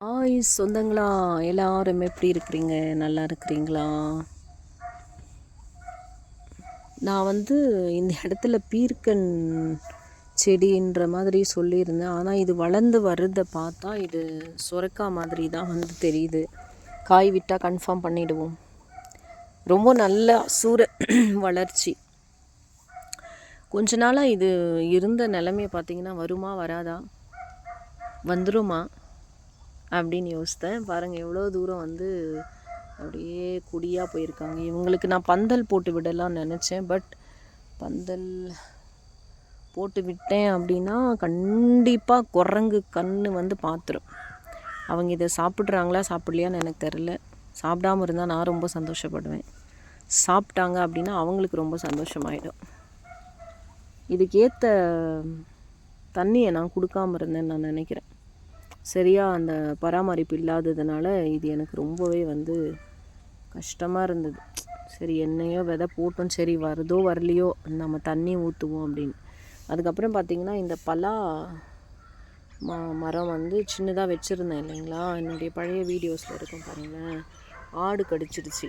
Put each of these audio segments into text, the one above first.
Hi சொந்தங்களா? எல்லாரும் எப்படி இருக்கிறீங்க? நல்லா இருக்கிறீங்களா? நான் வந்து இந்த இடத்துல பீர்க்கன் செடின்ற மாதிரி சொல்லியிருந்தேன். ஆனால் இது வளர்ந்து வர்றதை பார்த்தா இது சுரக்கா மாதிரி தான் வந்து தெரியுது. காய் விட்டால் கன்ஃபார்ம் பண்ணிடுவோம். ரொம்ப நல்ல சூர வளர்ச்சி. கொஞ்ச நாளாக இது இருந்த நிலமையை பார்த்தீங்கன்னா வருமா வராதா? வந்துருமா? அப்படின்னு யோசித்தேன். பாருங்கள் எவ்வளோ தூரம் வந்து அப்படியே குடியாக போயிருக்காங்க. இவங்களுக்கு நான் பந்தல் போட்டு விடலாம் நினச்சேன். பட் பந்தல் போட்டு விட்டேன் அப்படின்னா கண்டிப்பாக குரங்கு கண் வந்து பார்த்துரும் அவங்க இதை சாப்பிட்றாங்களா சாப்பிட்லையான்னு எனக்கு தெரில சாப்பிடாம இருந்தால் நான் ரொம்ப சந்தோஷப்படுவேன். சாப்பிட்டாங்க அப்படின்னா அவங்களுக்கு ரொம்ப சந்தோஷமாயிடும். இதுக்கேற்ற தண்ணியை நான் கொடுக்காம இருந்தேன்னு நான் நினைக்கிறேன். சரியாக அந்த பராமரிப்பு இல்லாததுனால இது எனக்கு ரொம்பவே வந்து கஷ்டமாக இருந்தது. சரி என்னையோ விதை போட்டோம் சரி வருதோ வரலையோ நம்ம தண்ணி ஊற்றுவோம் அப்படின்னு. அதுக்கப்புறம் பார்த்திங்கன்னா இந்த பலா ம மரம் வந்து சின்னதாக வச்சுருந்தேன் இல்லைங்களா? என்னுடைய பழைய வீடியோஸில் இருக்கும் பாருங்களேன். ஆடு கடிச்சிருச்சு.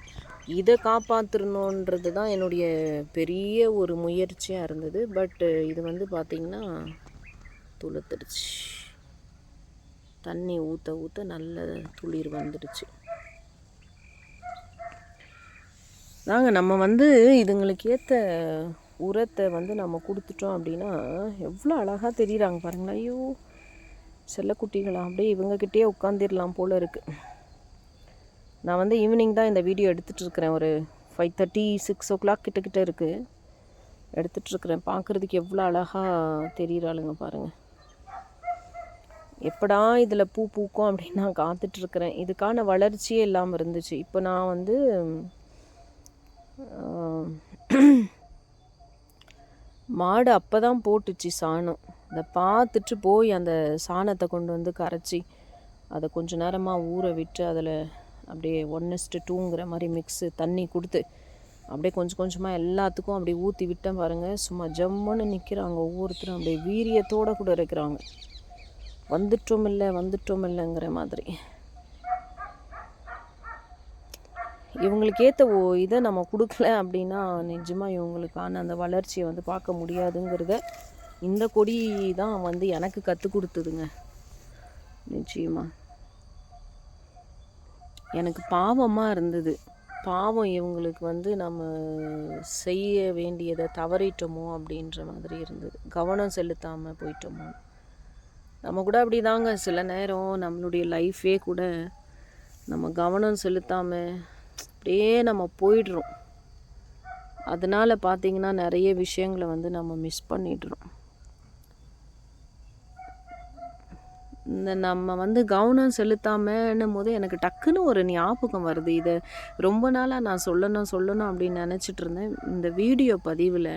இதை காப்பாற்றணுன்றது தான் என்னுடைய பெரிய ஒரு முயற்சியாக இருந்தது. பட் இது வந்து பார்த்திங்கன்னா துளுத்துடுச்சு. தண்ணி ஊற்ற ஊற்ற நல்ல துளிர் வந்துடுச்சு. நாங்கள் நம்ம வந்து இதுங்களுக்கு ஏற்ற உரத்தை வந்து நம்ம கொடுத்துட்டோம் அப்படின்னா எவ்வளோ அழகாக தெரியுறாங்க பாருங்களா ஐயோ செல்லக்குட்டிகளா? அப்படியே இவங்கக்கிட்டே உட்காந்துடலாம் போல் இருக்குது நான் வந்து ஈவினிங் தான் இந்த வீடியோ எடுத்துகிட்ருக்கிறேன் ஒரு five thirty six o'clock கிட்டக்கிட்ட இருக்குது எடுத்துகிட்ருக்குறேன் பார்க்குறதுக்கு எவ்வளோ அழகாக தெரிகிறாளுங்க பாருங்கள் எப்படா இதில் பூ பூக்கும் அப்படின்னு நான் காத்துட்ருக்குறேன் இதுக்கான வளர்ச்சியே இல்லாமல் இருந்துச்சு. இப்போ நான் வந்து மாடு அப்போ தான் போட்டுச்சு சாணம். அதை பார்த்துட்டு போய் அந்த சாணத்தை கொண்டு வந்து கரைச்சி அதை கொஞ்சம் நேரமாக ஊற விட்டு அதில் அப்படியே ஒன்னஸ்ட்டு டூங்கிற மாதிரி மிக்ஸு தண்ணி கொடுத்து அப்படியே கொஞ்சம் கொஞ்சமாக எல்லாத்துக்கும் அப்படியே ஊற்றி விட்டேன் பாருங்கள் சும்மா ஜம்முன்னு நிற்கிறாங்க ஒவ்வொருத்தரும். அப்படியே வீரியத்தோடு கூட இருக்கிறாங்க. வந்துட்டோம் இல்லை வந்துட்டோம் இல்லைங்கிற மாதிரி. இவங்களுக்கு ஏற்ற ஓ இதை நம்ம கொடுக்கல அப்படின்னா நிஜமாக இவங்களுக்கான அந்த வளர்ச்சியை வந்து பார்க்க முடியாதுங்கிறத இந்த கொடி தான் வந்து எனக்கு கற்றுக் கொடுத்ததுங்க. நிச்சயமாக எனக்கு பாவமாக இருந்தது. பாவம் இவங்களுக்கு வந்து நம்ம செய்ய வேண்டியதை தவறிட்டோமோ அப்படின்ற மாதிரி இருந்தது. கவனம் செலுத்தாமல் போயிட்டோமோ. நம்ம கூட அப்படி தாங்க சில நேரம் நம்மளுடைய லைஃபே கூட நம்ம கவனம் செலுத்தாமல் அப்படியே நம்ம போயிடுறோம். அதனால் பார்த்திங்கன்னா நிறைய விஷயங்களை வந்து நம்ம மிஸ் பண்ணிடுறோம். இந்த நம்ம வந்து கவனம் செலுத்தாமன்னும் போது எனக்கு டக்குன்னு ஒரு ஞாபகம் வருது. இதை ரொம்ப நாளாக நான் சொல்லணும் சொல்லணும் அப்படின்னு நினச்சிட்டு இருந்தேன். இந்த வீடியோ பதிவில்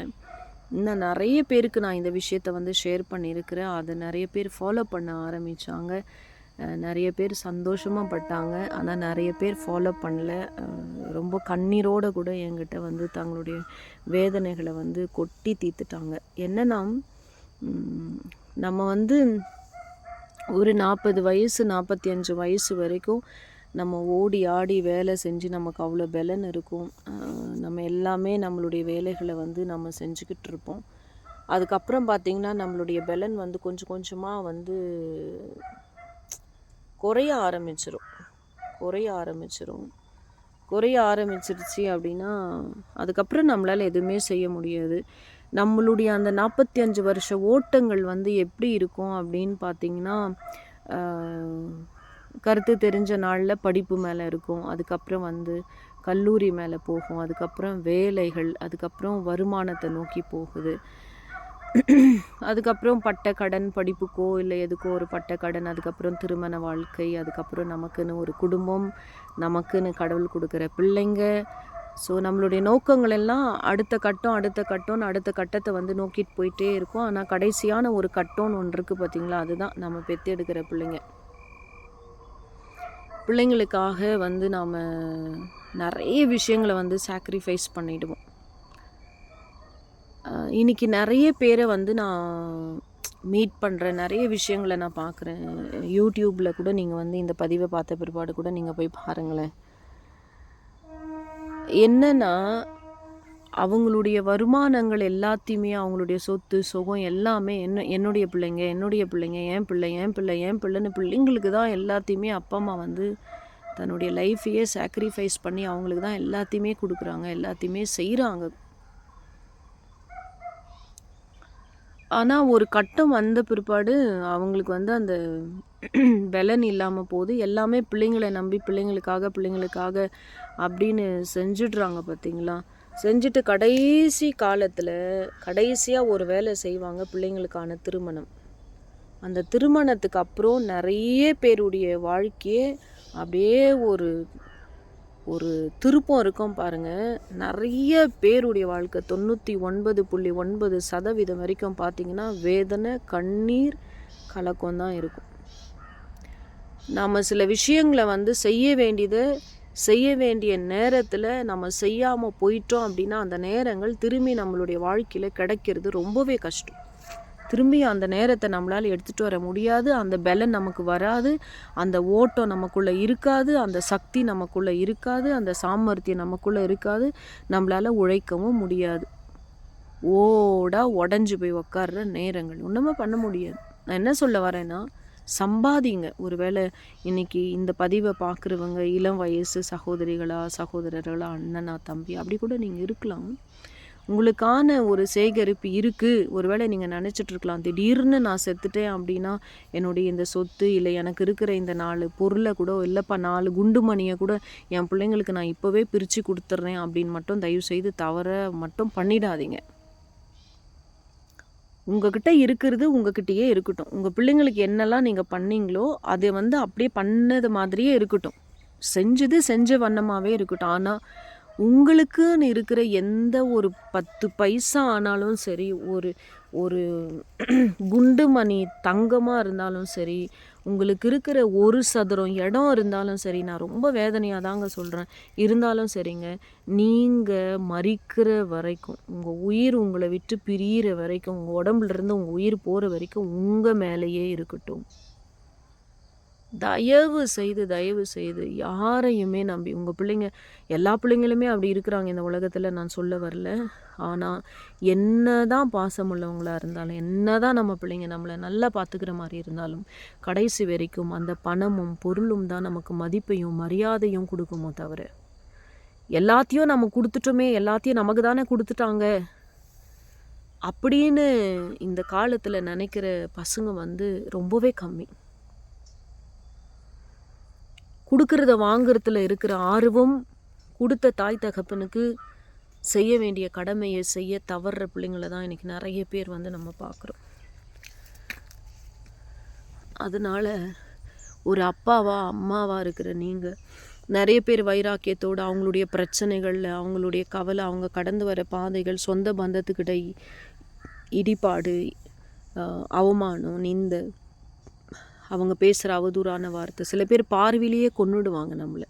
இன்னும் நிறைய பேருக்கு நான் இந்த விஷயத்த வந்து ஷேர் பண்ணியிருக்கிறேன். அதை நிறைய பேர் ஃபாலோ பண்ண ஆரம்பித்தாங்க நிறைய பேர் சந்தோஷமாக பட்டாங்க. ஆனால் நிறைய பேர் ஃபாலோ பண்ணல. ரொம்ப கண்ணீரோடு கூட என்கிட்ட வந்து தங்களுடைய வேதனைகளை வந்து கொட்டி தீர்த்துட்டாங்க. என்னென்னா நம்ம வந்து ஒரு நாற்பது வயசு நாற்பத்தி அஞ்சு வயசு வரைக்கும் நம்ம ஓடி ஆடி வேலை செஞ்சு நமக்கு அவ்வளோ பலன் இருக்கும். நம்ம எல்லாமே நம்மளுடைய வேலைகளை வந்து நம்ம செஞ்சுக்கிட்டு இருப்போம். அதுக்கப்புறம் பார்த்திங்கன்னா நம்மளுடைய பலன் வந்து கொஞ்சம் கொஞ்சமாக வந்து குறைய ஆரம்பிச்சிடும் குறைய ஆரம்பிச்சிரும். குறைய ஆரம்பிச்சிருச்சு அப்படின்னா அதுக்கப்புறம் நம்மளால் எதுவுமே செய்ய முடியாது. நம்மளுடைய அந்த நாற்பத்தி அஞ்சு வருஷ ஓட்டங்கள் வந்து எப்படி இருக்கும் அப்படின்னு பார்த்திங்கன்னா கருத்து தெரிஞ்ச நாளில் படிப்பு மேலே இருக்கும். அதுக்கப்புறம் வந்து கல்லூரி மேலே போகும். அதுக்கப்புறம் வேலைகள் அதுக்கப்புறம் வருமானத்தை நோக்கி போகுது. அதுக்கப்புறம் பட்ட கடன் படிப்புக்கோ இல்லை எதுக்கோ ஒரு பட்ட கடன் அதுக்கப்புறம் திருமண வாழ்க்கை அதுக்கப்புறம் நமக்குன்னு ஒரு குடும்பம் நமக்குன்னு கடவுள் கொடுக்குற பிள்ளைங்க. ஸோ நம்மளுடைய நோக்கங்கள் எல்லாம் அடுத்த கட்டம் அடுத்த கட்டம்னு அடுத்த கட்டத்தை வந்து நோக்கிட்டு போயிட்டே இருக்கும். ஆனால் கடைசியான ஒரு கட்டம்னு ஒன்று இருக்குது பார்த்திங்களா அதுதான் நம்ம பெற்று எடுக்கிற பிள்ளைங்க. பிள்ளைங்களுக்காக வந்து நாம் நிறைய விஷயங்களை வந்து சாக்ரிஃபைஸ் பண்ணிவிடுவோம் இன்றைக்கி நிறைய பேரை வந்து நான் மீட் பண்ணுற நிறைய விஷயங்களை நான் பார்க்குறேன். யூடியூப்பில் கூட நீங்கள் வந்து இந்த பதிவை பார்த்த பிற்பாடு கூட நீங்கள் போய் பாருங்களேன். என்னன்னா அவங்களுடைய வருமானங்கள் எல்லாத்தையுமே அவங்களுடைய சொத்து சுகம் எல்லாமே என்ன என்னுடைய பிள்ளைங்க என்னுடைய பிள்ளைங்க என் பிள்ளை என் பிள்ளை என் பிள்ளைன்னு பிள்ளைங்களுக்கு தான் எல்லாத்தையுமே அப்பா அம்மா வந்து தன்னுடைய லைஃப்பையே சாக்ரிஃபைஸ் பண்ணி அவங்களுக்கு தான் எல்லாத்தையுமே கொடுக்குறாங்க எல்லாத்தையுமே செய்கிறாங்க ஆனால் ஒரு கட்டம் வந்த பிற்பாடு அவங்களுக்கு வந்து அந்த பலன் இல்லாமல் போகுது. எல்லாமே பிள்ளைங்களை நம்பி பிள்ளைங்களுக்காக பிள்ளைங்களுக்காக அப்படின்னு செஞ்சிடுறாங்க பார்த்தீங்களா செஞ்சுட்டு கடைசி காலத்தில் கடைசியாக ஒரு வேலை செய்வாங்க பிள்ளைங்களுக்கான திருமணம். அந்த திருமணத்துக்கு அப்புறம் நிறைய பேருடைய வாழ்க்கையே அப்படியே ஒரு ஒரு திருப்பம் இருக்கும் பாருங்கள் நிறைய பேருடைய வாழ்க்கை தொண்ணூற்றி ஒன்பது புள்ளி ஒன்பது சதவீதம் வரைக்கும் பார்த்தீங்கன்னா வேதனை கண்ணீர் கலக்கம் தான் இருக்கும். நாம் சில விஷயங்களை வந்து செய்ய வேண்டியதை செய்ய வேண்டிய நேரத்தில் நம்ம செய்யாமல் போயிட்டோம் அப்படின்னா அந்த நேரங்கள் திரும்பி நம்மளுடைய வாழ்க்கையில் கிடைக்கிறது ரொம்பவே கஷ்டம். திரும்பி அந்த நேரத்தை நம்மளால் எடுத்துகிட்டு வர முடியாது. அந்த பலன் நமக்கு வராது. அந்த ஓட்டம் நமக்குள்ளே இருக்காது. அந்த சக்தி நமக்குள்ளே இருக்காது. அந்த சாமர்த்தியம் நமக்குள்ளே இருக்காது. நம்மளால் உழைக்கவும் முடியாது. ஓடா உடஞ்சி போய் உக்காடுற நேரங்கள். ஒன்றுமே பண்ண முடியாது. நான் என்ன சொல்ல வரேன்னா சம்பாதிங்க. ஒருவேளை இன்னைக்கு இந்த பதிவை பார்க்குறவங்க இளம் வயசு சகோதரிகளா சகோதரர்களா அண்ணனா தம்பி அப்படி கூட நீங்கள் இருக்கலாம். உங்களுக்கான ஒரு சேகரிப்பு இருக்குது ஒருவேளை நீங்கள் நினச்சிட்ருக்கலாம் திடீர்னு நான் செத்துட்டேன் அப்படின்னா என்னுடைய இந்த சொத்து இல்லை எனக்கு இருக்கிற இந்த நாலு பொருளை கூட இல்லைப்பா நாலு குண்டு மணியை கூட என் பிள்ளைங்களுக்கு நான் இப்போவே பிரித்து கொடுத்துட்றேன் அப்படின்னு மட்டும் தயவு செய்து தவற மட்டும் பண்ணிடாதீங்க. உங்ககிட்ட இருக்கிறது உங்ககிட்டயே இருக்கட்டும். உங்கள் பிள்ளைங்களுக்கு என்னெல்லாம் நீங்கள் பண்ணீங்களோ அதை வந்து அப்படியே பண்ணது மாதிரியே இருக்கட்டும். செஞ்சது செஞ்ச வண்ணமாகவே இருக்கட்டும். ஆனால் உங்களுக்குன்னு இருக்கிற எந்த ஒரு பத்து பைசா ஆனாலும் சரி ஒரு ஒரு குண்டு மணி தங்கமாக இருந்தாலும் சரி உங்களுக்கு இருக்கிற ஒரு சதுரம் இடம் இருந்தாலும் சரி நான் ரொம்ப வேதனையாக தாங்க சொல்கிறேன் இருந்தாலும் சரிங்க நீங்கள் மறிக்கிற வரைக்கும் உங்கள் உயிர் உங்களை விட்டு பிரியிற வரைக்கும் உங்கள் உடம்புலேருந்து உங்கள் உயிர் போகிற வரைக்கும் உங்கள் மேலேயே இருக்கட்டும். தயவு செய்து தயவு செய்து யாரையுமே நம்பி உங்கள் பிள்ளைங்க எல்லா பிள்ளைங்களுமே அப்படி இருக்கிறாங்க இந்த உலகத்தில் நான் சொல்ல வரல. ஆனால் என்ன தான் பாசமுள்ளவங்களாக இருந்தாலும் என்ன தான் நம்ம பிள்ளைங்க நம்மளை நல்லா பார்த்துக்கிற மாதிரி இருந்தாலும் கடைசி வரைக்கும் அந்த பணமும் பொருளும் தான் நமக்கு மதிப்பையும் மரியாதையும் கொடுக்குமோ தவிர எல்லாத்தையும் நம்ம கொடுத்துட்டோமே எல்லாத்தையும் நமக்கு தானே கொடுத்துட்டாங்க? அப்படின்னு இந்த காலத்தில் நினைக்கிற பசங்க வந்து ரொம்பவே கம்மி. கொடுக்கறத வாங்குறதுல இருக்கிற ஆர்வம் கொடுத்த தாய் தகப்பனுக்கு செய்ய வேண்டிய கடமையை செய்ய தவறுற பிள்ளைங்கள தான் இன்றைக்கி நிறைய பேர் வந்து நம்ம பார்க்குறோம். அதனால் ஒரு அப்பாவா அம்மாவா இருக்கிற நீங்கள் நிறைய பேர் வைராக்கியத்தோடு அவங்களுடைய பிரச்சனைகளில் அவங்களுடைய கவலை அவங்க கடந்து வர பாதைகள் சொந்த பந்தத்துக்கிட்ட இடிபாடு அவமானம் நிந்த அவங்க பேசுகிற அவதூறான வார்த்தை. சில பேர் பார்வையிலேயே கொண்டுடுவாங்க நம்மளை.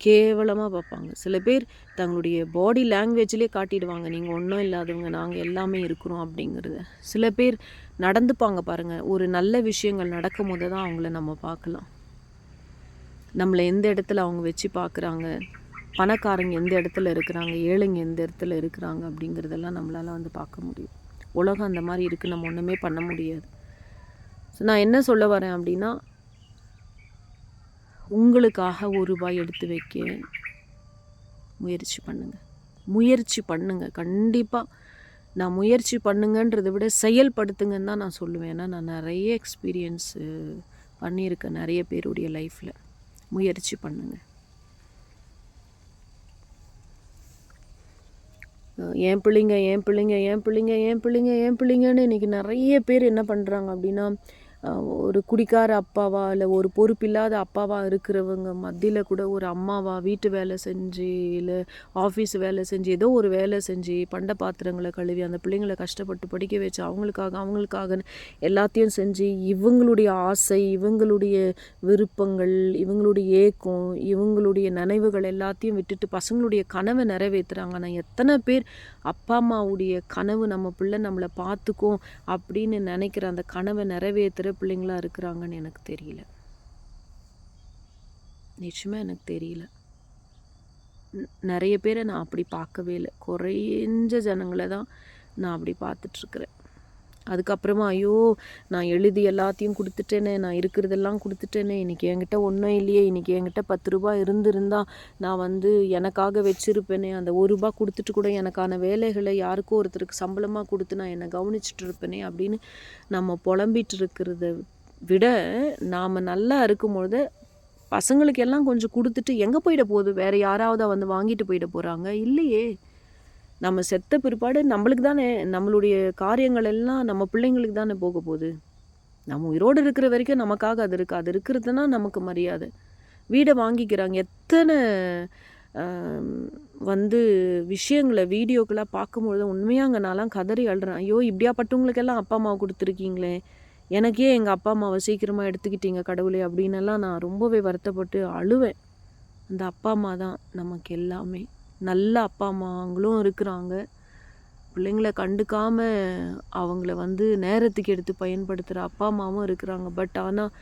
கேவலமாக பார்ப்பாங்க. சில பேர் தங்களுடைய பாடி லாங்குவேஜ்லேயே காட்டிடுவாங்க. நீங்கள் ஒன்றும் இல்லாதவங்க. நாங்கள் எல்லாமே இருக்கிறோம் அப்படிங்கிறத. சில பேர் நடந்துப்பாங்க பாருங்கள் ஒரு நல்ல விஷயங்கள் நடக்கும் போது தான் அவங்கள நம்ம பார்க்கலாம். நம்மளை எந்த இடத்துல அவங்க வச்சு பார்க்குறாங்க? பணக்காரங்க எந்த இடத்துல இருக்கிறாங்க? ஏழைங்க எந்த இடத்துல இருக்கிறாங்க? அப்படிங்கிறதெல்லாம் நம்மளால் வந்து பார்க்க முடியும். உலகம் அந்த மாதிரி இருக்குது நம்ம ஒன்றுமே பண்ண முடியாது. ஸோ நான் என்ன சொல்ல வரேன் அப்படின்னா உங்களுக்காக ஒரு ரூபாய் எடுத்து வைக்க முயற்சி பண்ணுங்கள் முயற்சி பண்ணுங்கள் கண்டிப்பாக நான் முயற்சி பண்ணுங்கன்றதை விட செயல்படுத்துங்கன்னு தான் நான் சொல்லுவேன். ஏன்னா நான் நிறைய எக்ஸ்பீரியன்ஸு பண்ணியிருக்கேன் நிறைய பேருடைய லைஃப்பில் முயற்சி பண்ணுங்கள் என் பிள்ளைங்க என் பிள்ளைங்க என் பிள்ளைங்க என் பிள்ளைங்க என் பிள்ளைங்கன்னு இன்றைக்கி நிறைய பேர் என்ன பண்ணுறாங்க அப்படின்னா ஒரு குடிக்கார அப்பாவா இல்லை ஒரு பொறுப்பில்லாத அப்பாவா இருக்கிறவங்க மத்தியில் கூட ஒரு அம்மாவா வீட்டு வேலை செஞ்சு இல்லை ஆஃபீஸ் வேலை செஞ்சு ஏதோ ஒரு வேலை செஞ்சு பண்ட பாத்திரங்களை கழுவி அந்த பிள்ளைங்களை கஷ்டப்பட்டு படிக்க வச்சு அவங்களுக்காக அவங்களுக்காக எல்லாத்தையும் செஞ்சு இவங்களுடைய ஆசை இவங்களுடைய விருப்பங்கள் இவங்களுடைய ஏக்கம் இவங்களுடைய நினைவுகள் எல்லாத்தையும் விட்டுட்டு பசங்களுடைய கனவை நிறைவேற்றுறாங்க ஆனால் எத்தனை பேர் அப்பா அம்மாவுடைய கனவு நம்ம பிள்ளை நம்மளை பார்த்துக்கும் அப்படின்னு நினைக்கிற அந்த கனவை நிறைவேற்றுற பிள்ளைங்களா இருக்கிறாங்கன்னு எனக்கு தெரியல. நிச்சயமாக எனக்கு தெரியல. நிறைய பேரை நான் அப்படி பார்க்கவே இல்லை. குறைஞ்ச ஜனங்களை தான் நான் அப்படி பார்த்துட்ருக்குறேன் அதுக்கப்புறமா ஐயோ நான் எழுதி எல்லாத்தையும் கொடுத்துட்டேனே நான் இருக்கிறதெல்லாம் கொடுத்துட்டேனே இன்றைக்கி என்கிட்ட ஒன்றும் இல்லையே இன்றைக்கி என்கிட்ட பத்து ரூபாய் இருந்திருந்தா நான் வந்து எனக்காக வச்சுருப்பேனே அந்த ஒரு ரூபா கொடுத்துட்டு கூட எனக்கான வேலைகளை யாருக்கோ ஒருத்தருக்கு சம்பளமாக கொடுத்து நான் என்னை கவனிச்சுட்டு இருப்பேனே அப்படின்னு நம்ம புலம்பிகிட்டு இருக்கிறத விட நாம் நல்லா இருக்கும்பொழுது பசங்களுக்கு எல்லாம் கொஞ்சம் கொடுத்துட்டு எங்கே போயிட போகுது? வேறு யாராவது வந்து வாங்கிட்டு போயிட போகிறாங்க இல்லையே நம்ம செத்த பிற்பாடு நம்மளுக்கு தானே நம்மளுடைய காரியங்கள் எல்லாம் நம்ம பிள்ளைங்களுக்கு தானே போக போகுது? நம்ம உயிரோடு இருக்கிற வரைக்கும் நமக்காக அது இருக்குது அது இருக்கிறதுனா நமக்கு மரியாதை. வீடை வாங்கிக்கிறாங்க. எத்தனை வந்து விஷயங்களை வீடியோக்களாக பார்க்கும்பொழுது உண்மையாங்க நான்லாம் கதறி அழுறேன். ஐயோ இப்படியாப்பட்டவங்களுக்கெல்லாம் அப்பா அம்மா கொடுத்துருக்கீங்களே. எனக்கே எங்கள் அப்பா அம்மாவை சீக்கிரமாக எடுத்துக்கிட்டீங்க கடவுளே அப்படின்னெல்லாம் நான் ரொம்பவே வருத்தப்பட்டு அழுவேன். அந்த அப்பா அம்மா தான் நமக்கு எல்லாமே. நல்ல அப்பா அம்மாங்களும் இருக்கிறாங்க. பிள்ளைங்கள கண்டுக்காம அவங்கள வந்து நேரத்துக்கு எடுத்து பயன்படுத்துகிற அப்பா அம்மாவும் இருக்கிறாங்க. பட் ஆனால்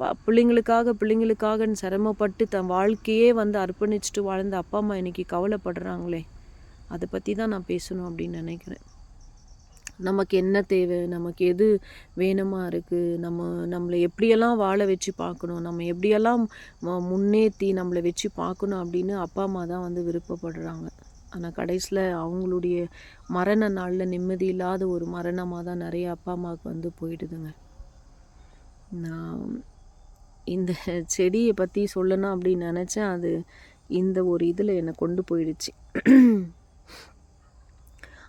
ப பிள்ளைங்களுக்காக பிள்ளைங்களுக்காகன்னு சிரமப்பட்டு தன் வாழ்க்கையே வந்து அர்ப்பணிச்சுட்டு வாழ்ந்த அப்பா அம்மா இன்னைக்கு கவலைப்படுறாங்களே. அதை பற்றி தான் நான் பேசணும் அப்படின்னு நினைக்கிறேன். நமக்கு என்ன தேவை? நமக்கு எது வேணுமா இருக்குது நம்ம நம்மளை எப்படியெல்லாம் வாழ வச்சு பார்க்கணும்? நம்ம எப்படியெல்லாம் முன்னேற்றி நம்மளை வச்சு பார்க்கணும் அப்படின்னு அப்பா அம்மா தான் வந்து விருப்பப்படுறாங்க. ஆனால் கடைசியில் அவங்களுடைய மரண நாளில் நிம்மதி இல்லாத ஒரு மரணமாக தான் நிறைய அப்பா அம்மாவுக்கு வந்து போயிடுதுங்க. நான் இந்த செடியை பற்றி சொல்லணும் அப்படின்னு நினச்சேன். அது இந்த ஒரு இதில் என்னை கொண்டு போயிடுச்சு.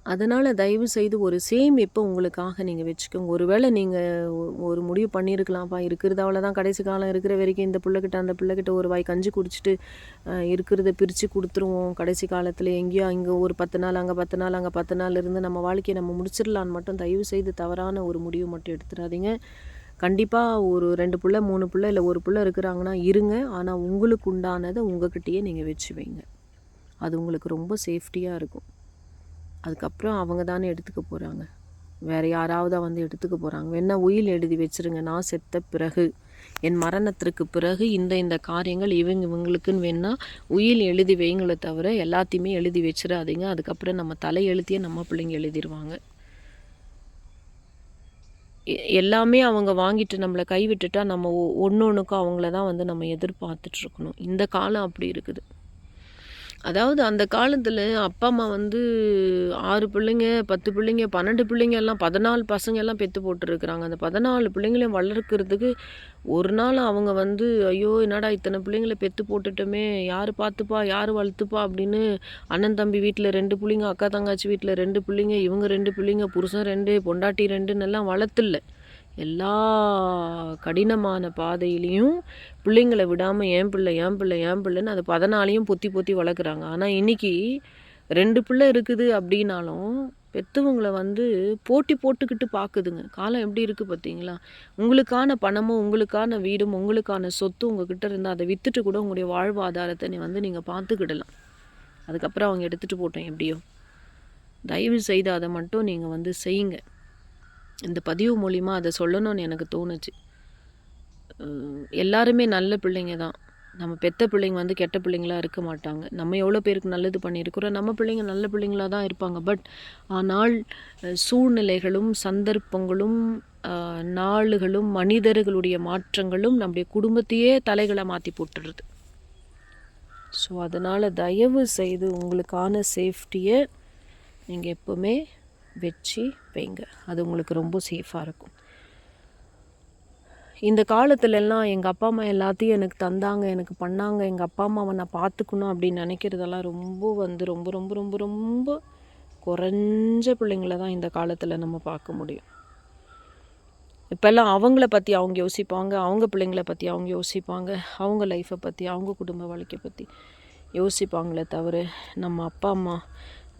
அதனால் தயவு செய்து ஒரு சேமிப்பை உங்களுக்காக நீங்கள் வச்சுக்கோங்க. ஒருவேளை நீங்கள் ஒரு முடிவு பண்ணியிருக்கலாம்ப்பா இருக்கிறது அவ்வளோதான் கடைசி காலம் இருக்கிற வரைக்கும் இந்த பிள்ளைகிட்ட அந்த பிள்ளைகிட்ட ஒரு வாய் கஞ்சி குடிச்சிட்டு இருக்கிறத பிரித்து கொடுத்துருவோம். கடைசி காலத்தில் எங்கேயோ இங்கே ஒரு பத்து நாள் அங்கே பத்து நாள் அங்கே பத்து நாள் இருந்து நம்ம வாழ்க்கையை நம்ம முடிச்சிடலான்னு மட்டும் தயவு செய்து தவறான ஒரு முடிவு மட்டும் எடுத்துடாதீங்க. கண்டிப்பாக ஒரு ரெண்டு பிள்ளை மூணு பிள்ளை இல்லை ஒரு பிள்ளை இருக்கிறாங்கன்னா இருங்க. ஆனால் உங்களுக்கு உண்டானதை உங்ககிட்டயே நீங்கள் வச்சு வைங்க. அது உங்களுக்கு ரொம்ப சேஃப்டியாக இருக்கும். அதுக்கப்புறம் அவங்க தானே எடுத்துக்க போகிறாங்க வேறு யாராவது வந்து எடுத்துக்க போகிறாங்க வேணால் உயில் எழுதி வச்சிருங்க. நான் செத்த பிறகு என் மரணத்திற்கு பிறகு இந்த இந்த காரியங்கள் இவங்க இவங்களுக்குன்னு வேணால் உயில் எழுதி வைங்களே தவிர எல்லாத்தையுமே எழுதி வச்சிடாதீங்க. அதுக்கப்புறம் நம்ம தலை எழுத்தியே நம்ம பிள்ளைங்க எழுதிடுவாங்க எ- எல்லாமே அவங்க வாங்கிட்டு நம்மளை கைவிட்டுட்டா நம்ம ஒன்று ஒன்றுக்கும் அவங்கள தான் வந்து நம்ம எதிர்பார்த்துட்ருக்கணும் இந்த காலம் அப்படி இருக்குது. அதாவது அந்த காலத்தில் அப்பா அம்மா வந்து ஆறு பிள்ளைங்க பத்து பிள்ளைங்க பன்னெண்டு பிள்ளைங்க எல்லாம் பதினாலு பசங்க எல்லாம் பெற்று போட்டுருக்குறாங்க. அந்த பதினாலு பிள்ளைங்களையும் வளர்க்கறதுக்கு ஒரு நாள் அவங்க வந்து ஐயோ என்னடா இத்தனை பிள்ளைங்கள பெற்று போட்டுட்டோமே? யார் பார்த்துப்பா யார் வளர்த்துப்பா? அப்படின்னு அண்ணன் தம்பி வீட்டில் ரெண்டு பிள்ளைங்க அக்கா தங்காச்சி வீட்டில் ரெண்டு பிள்ளைங்க இவங்க ரெண்டு பிள்ளைங்க புருஷன் ரெண்டு பொண்டாட்டி ரெண்டுன்னு எல்லாம் வளர்த்துல எல்லா கடினமான பாதையிலையும் பிள்ளைங்களை விடாமல் ஏன் பிள்ளை ஏன் பிள்ளை ஏன் பிள்ளைன்னு அதை பதினாலையும் பொத்தி பொத்தி வளர்க்குறாங்க. ஆனால் இன்னைக்கு ரெண்டு பிள்ளை இருக்குது அப்படின்னாலும் பெற்றவங்களை வந்து போட்டி போட்டுக்கிட்டு பார்க்குதுங்க காலம் எப்படி இருக்குது பார்த்தீங்களா உங்களுக்கான பணமும் உங்களுக்கான வீடும் உங்களுக்கான சொத்து உங்ககிட்ட இருந்தால் அதை விற்றுட்டு கூட உங்களுடைய வாழ்வாதாரத்தை நீ வந்து நீங்கள் பார்த்துக்கிடலாம். அதுக்கப்புறம் அவங்க எடுத்துகிட்டு போட்டோம் எப்படியோ. தயவு செய்து அதை மட்டும் நீங்கள் வந்து செய்யுங்க. இந்த பதிவு மூலிமா அதை சொல்லணும்னு எனக்கு தோணுச்சு. எல்லாருமே நல்ல பிள்ளைங்க தான். நம்ம பெத்த பிள்ளைங்க வந்து கெட்ட பிள்ளைங்களா இருக்க மாட்டாங்க. நம்ம எவ்வளோ பேருக்கு நல்லது பண்ணியிருக்கிறோம்? நம்ம பிள்ளைங்க நல்ல பிள்ளைங்களா தான் இருப்பாங்க. பட் ஆனால் சூழ்நிலைகளும் சந்தர்ப்பங்களும் நாளுகளும் மனிதர்களுடைய மாற்றங்களும் நம்முடைய குடும்பத்தையே தலைகளை மாற்றி போட்டுடுது. ஸோ அதனால் தயவு செய்து உங்களுக்கான சேஃப்டியை நீங்கள் எப்போவுமே வச்சு வைங்க. அது உங்களுக்கு ரொம்ப சேஃபாக இருக்கும். இந்த காலத்துல எல்லாம் எங்கள் அப்பா அம்மா எல்லாத்தையும் எனக்கு தந்தாங்க எனக்கு பண்ணாங்க எங்கள் அப்பா அம்மாவை நான் பார்த்துக்கணும் அப்படின்னு நினைக்கிறதெல்லாம் ரொம்ப வந்து ரொம்ப ரொம்ப ரொம்ப ரொம்ப குறைஞ்ச பிள்ளைங்கள தான் இந்த காலத்தில் நம்ம பார்க்க முடியும். இப்போல்லாம் அவங்கள பற்றி அவங்க யோசிப்பாங்க அவங்க பிள்ளைங்கள பற்றி அவங்க யோசிப்பாங்க அவங்க லைஃப்பை பற்றி அவங்க குடும்ப வாழ்க்கையை பற்றி யோசிப்பாங்களே தவிர நம்ம அப்பா அம்மா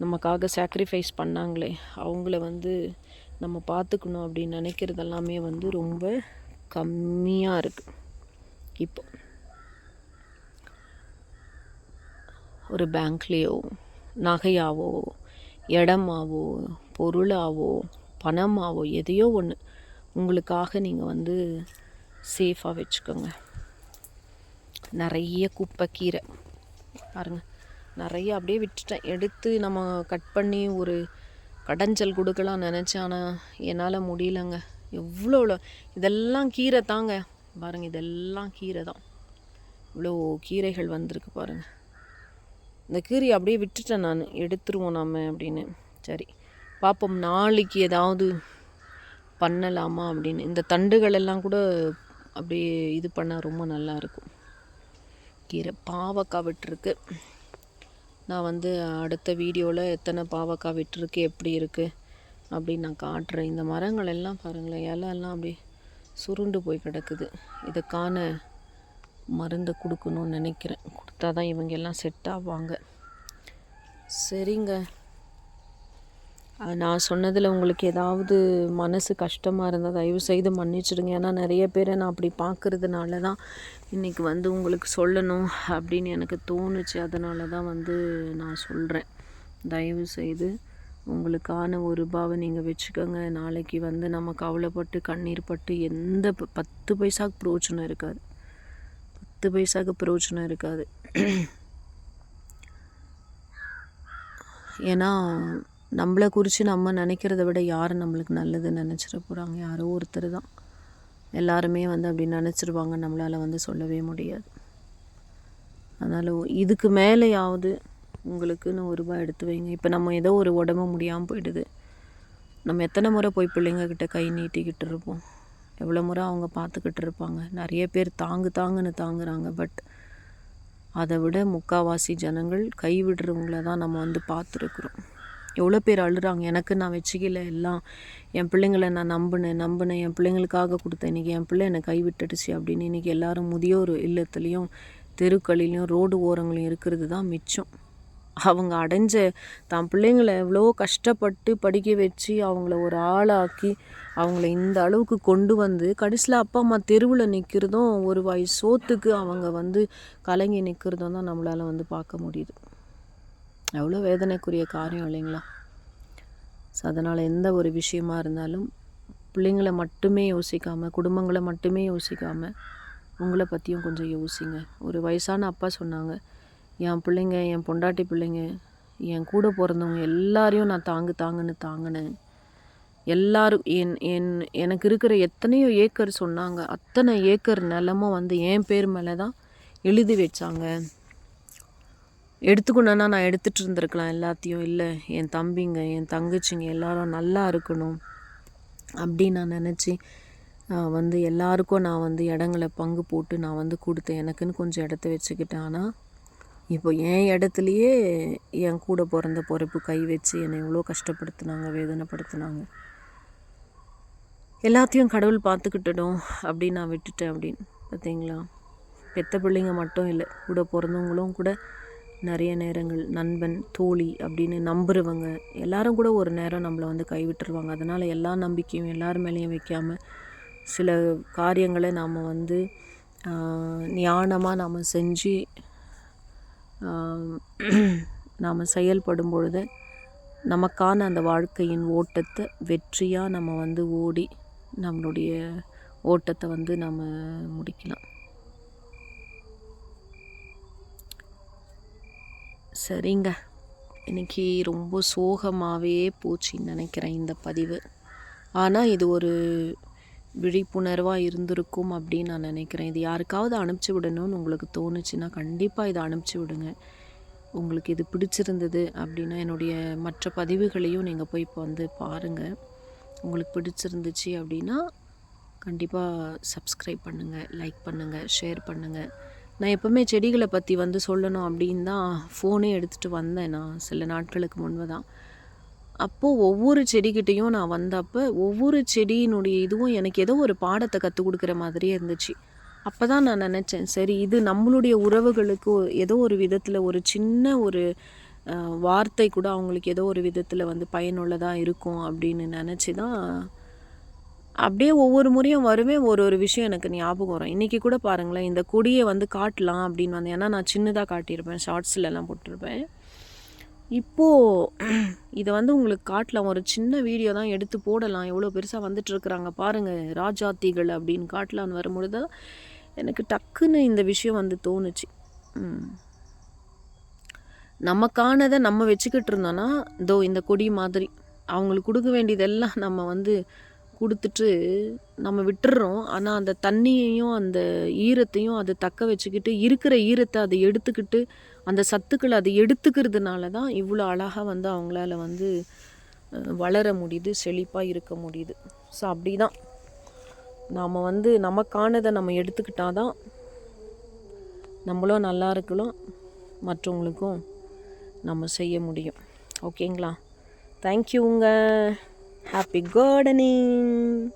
நமக்காக சாக்ரிஃபைஸ் பண்ணாங்களே அவங்கள வந்து நம்ம பார்த்துக்கணும் அப்படின்னு நினைக்கிறது எல்லாமே வந்து ரொம்ப கம்மியாக இருக்குது இப்போ ஒரு பேங்க்லேயோ நகையாவோ இடமாவோ பொருளாவோ பணமாவோ எதையோ ஒன்று உங்களுக்காக நீங்கள் வந்து சேஃபாக வச்சுக்கோங்க. நிறைய குப்பை கீரை. பாருங்கள் நிறைய அப்படியே விட்டுட்டேன். எடுத்து நம்ம கட் பண்ணி ஒரு கடைஞ்சல் கொடுக்கலாம் நினச்சேன். ஆனால் என்னால் முடியலங்க. எவ்வளோ இதெல்லாம் கீரை தாங்க. பாருங்கள் இதெல்லாம் கீரை தான். இவ்வளோ கீரைகள் வந்திருக்கு பாருங்கள் இந்த கீரையை அப்படியே விட்டுட்டேன் நான். எடுத்துருவோம் நம்ம அப்படின்னு. சரி பார்ப்போம் நாளைக்கு ஏதாவது பண்ணலாமா அப்படின்னு. இந்த தண்டுகள் எல்லாம் கூட அப்படியே இது பண்ணால் ரொம்ப நல்லாயிருக்கும் கீரை பாவக்காய் விட்டுருக்கு. நான் வந்து அடுத்த வீடியோவில் எத்தனை பாவக்காய் விட்டுருக்கு எப்படி இருக்குது அப்படின்னு நான் காட்டுறேன். இந்த மரங்கள் எல்லாம் பாருங்களேன் இலையெல்லாம் அப்படி சுருண்டு போய் கிடக்குது. இதுக்கான மருந்து கொடுக்கணும்னு நினைக்கிறேன். கொடுத்தா தான் இவங்க எல்லாம் செட் ஆவாங்க. சரிங்க. நான் சொன்னதில் உங்களுக்கு ஏதாவது மனசு கஷ்டமாக இருந்தால் தயவு செய்து மன்னிச்சிடுங்க. ஏன்னா நிறைய பேரை நான் அப்படி பார்க்குறதுனால தான் இன்றைக்கி வந்து உங்களுக்கு சொல்லணும் அப்படின்னு எனக்கு தோணுச்சு. அதனால தான் வந்து நான் சொல்கிறேன் தயவு செய்து உங்களுக்கான ஒரு ரூபாவை நீங்கள் வச்சுக்கோங்க. நாளைக்கு வந்து நம்ம கவலைப்பட்டு கண்ணீர் பட்டு எந்த பத்து பைசாவுக்கு பிரோச்சனம் இருக்காது. பத்து பைசாவுக்கு பிரோச்சனம் இருக்காது. ஏன்னா நம்மளை குறித்து நம்ம நினைக்கிறத விட யார் நம்மளுக்கு நல்லது நினச்சிட போகிறாங்க யாரோ ஒருத்தர் தான். எல்லாருமே வந்து அப்படி நினச்சிருவாங்க. நம்மளால் வந்து சொல்லவே முடியாது. அதனால் இதுக்கு மேலேயாவது உங்களுக்குன்னு ஒரு ரூபாய் எடுத்து வைங்க. இப்போ நம்ம ஏதோ ஒரு உடம்பு முடியாமல் போயிடுது. நம்ம எத்தனை முறை போய் பிள்ளைங்கக்கிட்ட கை நீட்டிக்கிட்டு இருப்போம்? எவ்வளோ முறை அவங்க பார்த்துக்கிட்டு இருப்பாங்க? நிறைய பேர் தாங்கு தாங்குன்னு தாங்குறாங்க. பட் அதை விட முக்கால்வாசி ஜனங்கள் கைவிடுறவங்கள தான் நம்ம வந்து பார்த்துருக்குறோம். எவ்வளோ பேர் அழுறாங்க. எனக்கு நான் வச்சுக்கல எல்லாம். என் பிள்ளைங்களை நான் நம்பினேன் நம்பினேன். என் பிள்ளைங்களுக்காக கொடுத்தேன் இன்றைக்கி என் பிள்ளை என்னை கைவிட்டுடுச்சு அப்படின்னு இன்றைக்கி எல்லோரும் முதியோர் இல்லத்துலேயும் தெருக்களிலையும் ரோடு ஓரங்களையும் இருக்கிறது தான் மிச்சம். அவங்க அடைஞ்ச தான் பிள்ளைங்களை எவ்வளோ கஷ்டப்பட்டு படிக்க வச்சு அவங்கள ஒரு ஆளாக்கி அவங்கள இந்த அளவுக்கு கொண்டு வந்து கடைசியில் அப்பா அம்மா தெருவில் நிற்கிறதும் ஒரு வாய் சோத்துக்கு அவங்க வந்து கலங்கி நிற்கிறதும் தான் நம்மளால் வந்து பார்க்க முடியுது. எவ்வளோ வேதனைக்குரிய காரியம் இல்லைங்களா? ஸோ அதனால் எந்த ஒரு விஷயமா இருந்தாலும் பிள்ளைங்களை மட்டுமே யோசிக்காமல் குடும்பங்களை மட்டுமே யோசிக்காமல் உங்களை பற்றியும் கொஞ்சம் யோசிங்க. ஒரு வயசான அப்பா சொன்னாங்க என் பிள்ளைங்க என் பொண்டாட்டி பிள்ளைங்க என் கூட பிறந்தவங்க எல்லாரையும் நான் தாங்கு தாங்குன்னு தாங்கினேன். எல்லாரும் என் என் எனக்கு இருக்கிற எத்தனையோ ஏக்கர் சொன்னாங்க. அத்தனை ஏக்கர் நிலமும் வந்து என் பேர் மேலே தான் எழுதி வச்சாங்க. எடுத்துக்கணுன்னா நான் எடுத்துகிட்டு இருந்திருக்கலாம் எல்லாத்தையும். இல்லை என் தம்பிங்க என் தங்கச்சிங்க எல்லாரும் நல்லா இருக்கணும் அப்படின்னு நான் நினச்சி வந்து எல்லாருக்கும் நான் வந்து இடங்களை பங்கு போட்டு நான் வந்து கொடுத்தேன். எனக்குன்னு கொஞ்சம் இடத்த வச்சுக்கிட்டேன். ஆனால் இப்போ என் இடத்துலையே என் கூட பிறந்த பொறுப்பு கை வச்சு என்னை எவ்வளோ கஷ்டப்படுத்துனாங்க வேதனைப்படுத்துனாங்க. எல்லாத்தையும் கடவுள் பார்த்துக்கிட்டடும் அப்படின்னு நான் விட்டுட்டேன் அப்படின்னு. பார்த்தீங்களா பெத்த பிள்ளைங்க மட்டும் இல்லை கூட பிறந்தவங்களும் கூட நிறைய நேரங்கள் நண்பன் தோழி அப்படின்னு நம்புறவங்க எல்லாரும் கூட ஒரு நேரம் நம்மளை வந்து கைவிட்டுருவாங்க. அதனால் எல்லா நம்பிக்கையும் எல்லார் மேலேயும் வைக்காமல் சில காரியங்களை நாம் வந்து ஞானமாக நாம் செஞ்சு நாம் செயல்படும் பொழுது நமக்கான அந்த வாழ்க்கையின் ஓட்டத்தை வெற்றியாக நம்ம வந்து ஓடி நம்மளுடைய ஓட்டத்தை வந்து நம்ம முடிக்கலாம். சரிங்க. இன்றைக்கி ரொம்ப சோகமாகவே போச்சுன்னு நினைக்கிறேன் இந்த பதிவு. ஆனால் இது ஒரு விழிப்புணர்வாக இருந்திருக்கும் அப்படின்னு நான் நினைக்கிறேன். இது யாருக்காவது அனுப்பிச்சி விடணும்னு உங்களுக்கு தோணுச்சுன்னா கண்டிப்பாக இதை அனுப்பிச்சி விடுங்க. உங்களுக்கு இது பிடிச்சிருந்தது அப்படின்னா என்னுடைய மற்ற பதிவுகளையும் நீங்கள் போய் இப்போ வந்து பாருங்கள் உங்களுக்கு பிடிச்சிருந்துச்சு அப்படின்னா கண்டிப்பாக சப்ஸ்கிரைப் பண்ணுங்கள் லைக் பண்ணுங்கள் ஷேர் பண்ணுங்கள் நான் எப்போவுமே செடிகளை பற்றி வந்து சொல்லணும் அப்படின்னு தான் ஃபோனே எடுத்துகிட்டு வந்தேன் நான் சில நாட்களுக்கு முன்பு தான் அப்போது ஒவ்வொரு செடிக்கிட்டேயும் நான் வந்தப்போ ஒவ்வொரு செடியினுடைய இதுவும் எனக்கு ஏதோ ஒரு பாடத்தை கற்றுக் கொடுக்குற மாதிரியே இருந்துச்சு. அப்போ தான் நான் நினச்சேன் சரி இது நம்மளுடைய உறவுகளுக்கு ஏதோ ஒரு விதத்தில் ஒரு சின்ன ஒரு வார்த்தை கூட அவங்களுக்கு ஏதோ ஒரு விதத்தில் வந்து பயனுள்ளதாக இருக்கும் அப்படின்னு நினச்சி தான் அப்படியே ஒவ்வொரு முறையும் வருமே ஒரு ஒரு விஷயம் எனக்கு ஞாபகம் வரும். இன்றைக்கி கூட பாருங்களேன் இந்த கொடியை வந்து காட்டலாம் அப்படின்னு வந்தேன். ஏன்னா நான் சின்னதாக காட்டியிருப்பேன் ஷார்ட்ஸ்லலாம் போட்டிருப்பேன். இப்போது இதை வந்து உங்களுக்கு காட்டலாம். ஒரு சின்ன வீடியோ தான் எடுத்து போடலாம். எவ்வளோ பெருசாக வந்துட்டுருக்குறாங்க பாருங்கள் ராஜாத்திகள் அப்படின்னு காட்டலான்னு வரும்பொழுது தான் எனக்கு டக்குன்னு இந்த விஷயம் வந்து தோணுச்சு. நமக்கானதை நம்ம வச்சுக்கிட்டு இருந்தோன்னா இதோ இந்த கொடி மாதிரி அவங்களுக்கு கொடுக்க வேண்டியதெல்லாம் நம்ம வந்து கொடுத்துட்டு நம்ம விட்டுடுறோம் ஆனால் அந்த தண்ணியையும் அந்த ஈரத்தையும் அதை தக்க வச்சுக்கிட்டு இருக்கிற ஈரத்தை அதை எடுத்துக்கிட்டு அந்த சத்துக்களை அதை எடுத்துக்கிறதுனால தான் இவ்வளோ அழகாக வந்து அவங்களால வந்து வளர முடியுது செழிப்பாக இருக்க முடியுது. ஸோ அப்படி தான் நாம் வந்து நமக்கானதை நம்ம எடுத்துக்கிட்டால் தான் நம்மளும் நல்லா இருக்கலாம். மற்றவங்களுக்கும் நம்ம செய்ய முடியும். ஓகேங்களா? தேங்க்யூங்க happy gardening.